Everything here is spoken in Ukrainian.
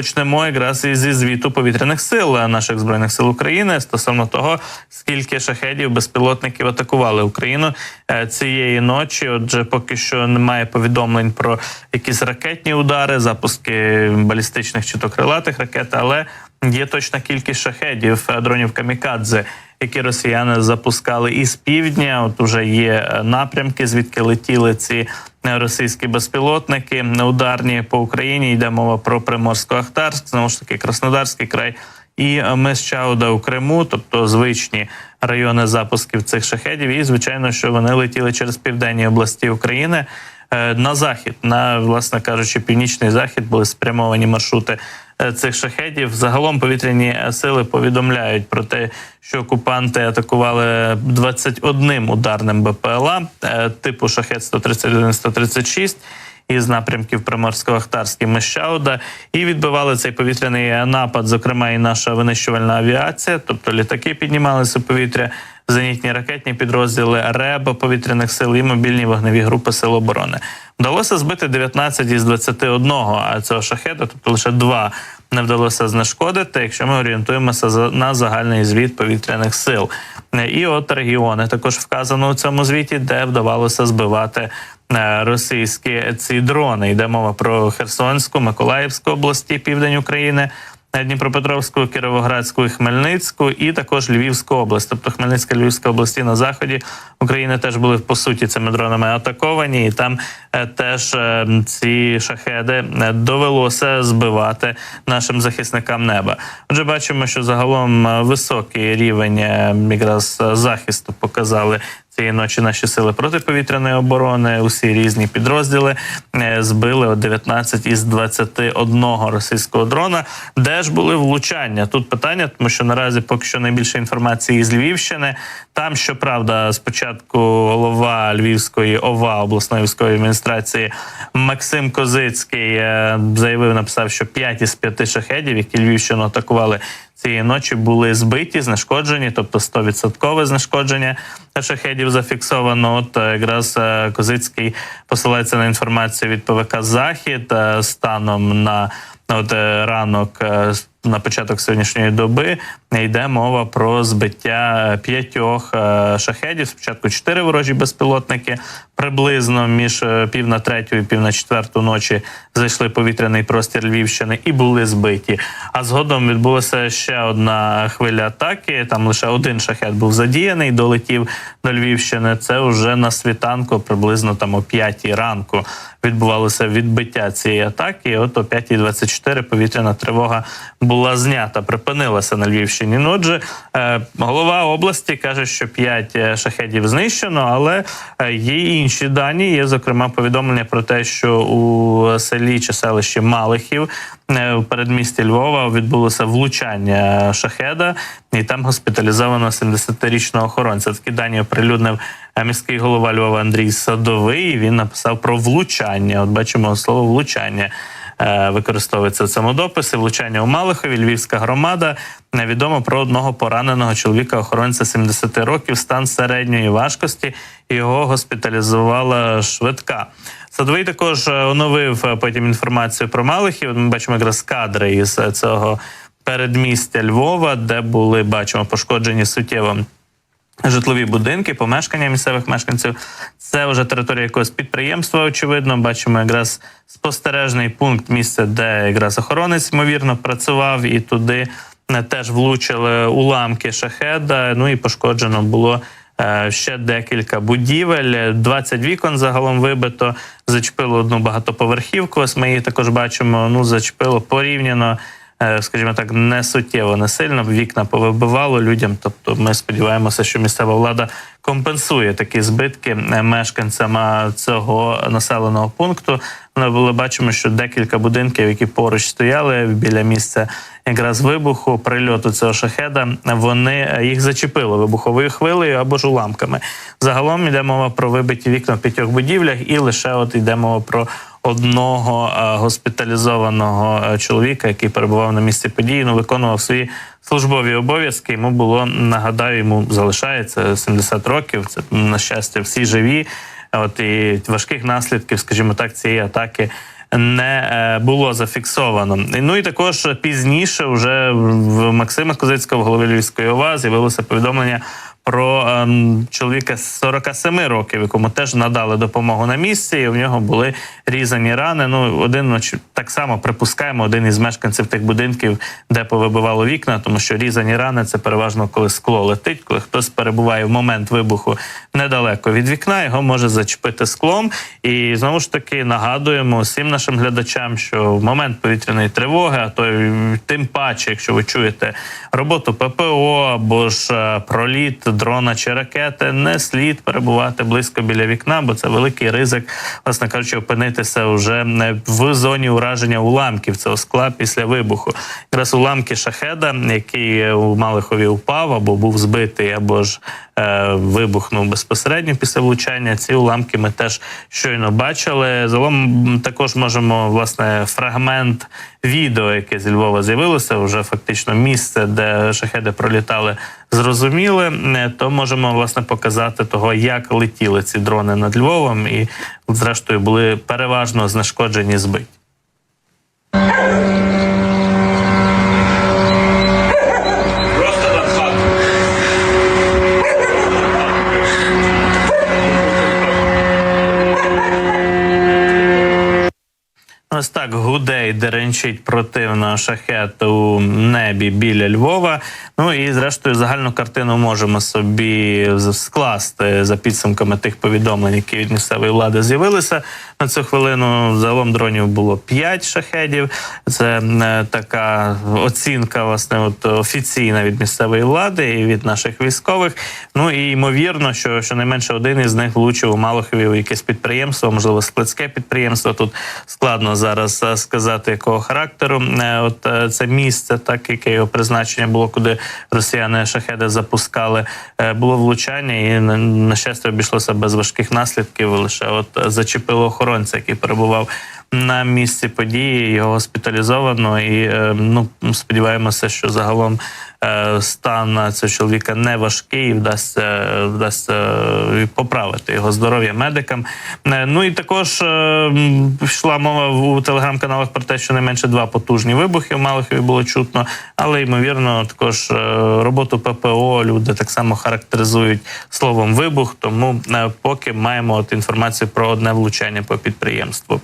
почнемо якраз із зі звіту повітряних сил е, наших збройних сил України стосовно того, скільки шахедів безпілотників атакували Україну е, цієї ночі. Отже, поки що немає повідомлень про якісь ракетні удари, запуски балістичних чи то крилатих ракет, але є точна кількість шахедів е, дронів камікадзе. Які росіяни запускали із півдня, от уже є е, напрямки, звідки летіли ці е, російські безпілотники ударні по Україні. Йде мова про Приморсько-Ахтарськ, знову ж таки Краснодарський край і е, Месчауда у Криму, тобто звичні райони запусків цих шахедів. І звичайно, що вони летіли через південні області України. На захід, на власне кажучи, північний захід були спрямовані маршрути цих шахедів. Загалом повітряні е, сили повідомляють про те, що окупанти атакували 21 ударним БПЛА е, типу шахет 131-136 із напрямків Приморсько-Ахтарський Мещауда. І відбивали цей повітряний напад, зокрема і наша винищувальна авіація, тобто літаки піднімалися в повітря, зенітні ракетні підрозділи РЕБ повітряних сил і мобільні вогневі групи Сил оборони. Вдалося збити 19 із 21 цього шахеда, тобто лише два не вдалося знешкодити, якщо ми орієнтуємося на загальний звіт повітряних сил. І от регіони також вказано у цьому звіті, де вдавалося збивати е, російські ці дрони. Йде мова про Херсонську, Миколаївську області, південь України. Дніпропетровську, Кіровоградську Хмельницьку, і також Львівську область. Тобто Хмельницька Львівська області на заході України теж були по суті цими дронами атаковані, і там е, теж е, ці шахеди е, довелося збивати нашим захисникам неба. Отже, бачимо, що загалом високий рівень якраз захисту показали цієї ночі наші сили протиповітряної оборони, усі різні підрозділи е, збили от 19 із 21 російського дрона, де ж були влучання. Тут питання, тому що наразі поки що найбільше інформації з Львівщини. Там, щоправда, спочатку голова Львівської ОВА обласної військової адміністрації Максим Козицький е, заявив, написав, що 5 із 5 шахедів, які Львівщину атакували цієї ночі були збиті, знешкоджені, тобто 100% знешкодження шахедів зафіксовано. От е, якраз е, Козицький посилається на інформацію від ПВК Захід е, станом на от ранок. На початок сьогоднішньої доби йде мова про збиття п'ятьох шахедів. Спочатку чотири ворожі безпілотники. Приблизно між е, пів на третю і пів на четверту ночі зайшли повітряний простір Львівщини і були збиті. А згодом відбулася ще одна хвиля атаки. Там лише один шахет був задіяний, долетів до Львівщини. Це вже на світанку, приблизно там о п'ятій ранку відбувалося відбиття цієї атаки. І От о 5.24 повітряна тривога була знята, припинилася на Львівщині. Ну, отже, е, голова області каже, що 5 шахедів знищено, але е, є й інші дані. Є зокрема повідомлення про те, що у селі чи селищі Малихів в у передмісті Львова відбулося влучання шахеда, і там госпіталізовано 70-річного охоронця. Такі дані оприлюднив е, міський голова Львова Андрій Садовий. Він написав про влучання. От бачимо слово влучання. Е, Використовується в влучання у Малихові, Львівська громада. Невідомо про одного пораненого чоловіка, охоронця 70 років, стан середньої важкості. Його госпіталізувала швидка. Садовий також е, оновив е, потім інформацію про Малихів. Ми бачимо якраз кадри із цього передмістя Львова, де були бачимо пошкоджені суттєво житлові будинки, помешкання місцевих мешканців. Це вже територія якогось підприємства. Очевидно, бачимо якраз спостережний пункт, місце, де якраз охоронець ймовірно працював, і туди е, теж влучили уламки шахеда. Ну і пошкоджено було. е, Ще декілька будівель, 20 вікон загалом вибито. Зачепило одну багатоповерхівку. Ось ми її також бачимо. Ну зачепило порівняно скажімо так, не суттєво, не сильно вікна повибивало людям. Тобто, ми сподіваємося, що місцева влада компенсує такі збитки е, мешканцям е, цього населеного пункту. Ми були бачимо, що декілька будинків, які поруч стояли біля місця якраз вибуху, прильоту цього шахеда, вони е, їх зачепило вибуховою хвилею або ж уламками. Загалом йде мова про вибиті вікна в п'ятьох будівлях, і лише от йде мова про одного е, госпіталізованого е, чоловіка, який перебував на місці події, ну виконував свої службові обов'язки. Йому було нагадаю, йому залишається 70 років. Це на щастя, всі живі. От і важких наслідків, скажімо так, цієї атаки не е, було зафіксовано. Ну і також пізніше, вже в Максима Козицького, голови Львівської ОВА, з'явилося повідомлення. Про ем, чоловіка з 47 років, якому теж надали допомогу на місці, і в нього були різані рани. Ну, один оч- так само припускаємо, один із мешканців тих будинків, де повибивало вікна, тому що різані рани це переважно коли скло летить, коли хтось перебуває в момент вибуху недалеко від вікна, його може зачепити склом. І знову ж таки нагадуємо всім нашим глядачам, що в момент повітряної тривоги, а то й тим паче, якщо ви чуєте роботу ППО або ж е, проліт дрона чи ракети, не слід перебувати близько біля вікна, бо це великий ризик, власне кажучи, опинитися вже в зоні ураження уламків цього скла після вибуху. Якраз уламки шахеда, який у Малихові упав або був збитий, або ж вибухнув безпосередньо після влучання. Ці уламки ми теж щойно бачили. Загалом також можемо власне фрагмент відео, яке зі Львова з'явилося, вже фактично місце, де шахеди пролітали, зрозуміли. Е, То можемо власне показати того, як летіли ці дрони над Львовом, і зрештою були переважно знешкоджені збиті. І деренчить противно шахет небі біля Львова. Ну і зрештою загальну картину можемо собі скласти за підсумками тих повідомлень, які від місцевої влади з'явилися на цю хвилину. Загалом дронів було 5 шахедів. Це е, така оцінка, власне, от офіційна від місцевої влади і від наших військових. Ну і ймовірно, що щонайменше один із них влучив у Малахові якесь підприємство, можливо, складське підприємство. Тут складно зараз е, сказати, якого характеру. Е, От це місце, так яке його призначення було, куди росіяни шахеди запускали. Е, Було влучання, і на- на щастя обійшлося без важких наслідків. Лише от е, зачепило охоронця, який перебував. На місці події його госпіталізовано, і е, ну сподіваємося, що загалом е, стан цього чоловіка не важкий, і вдасться вдасться е, поправити його здоров'я медикам. Ну і також йшла мова у телеграм-каналах про те, що не менше два потужні вибухи в Малихові було чутно, але ймовірно, також роботу ППО люди так само характеризують словом вибух. Тому поки маємо от інформацію про одне влучання по підприємству.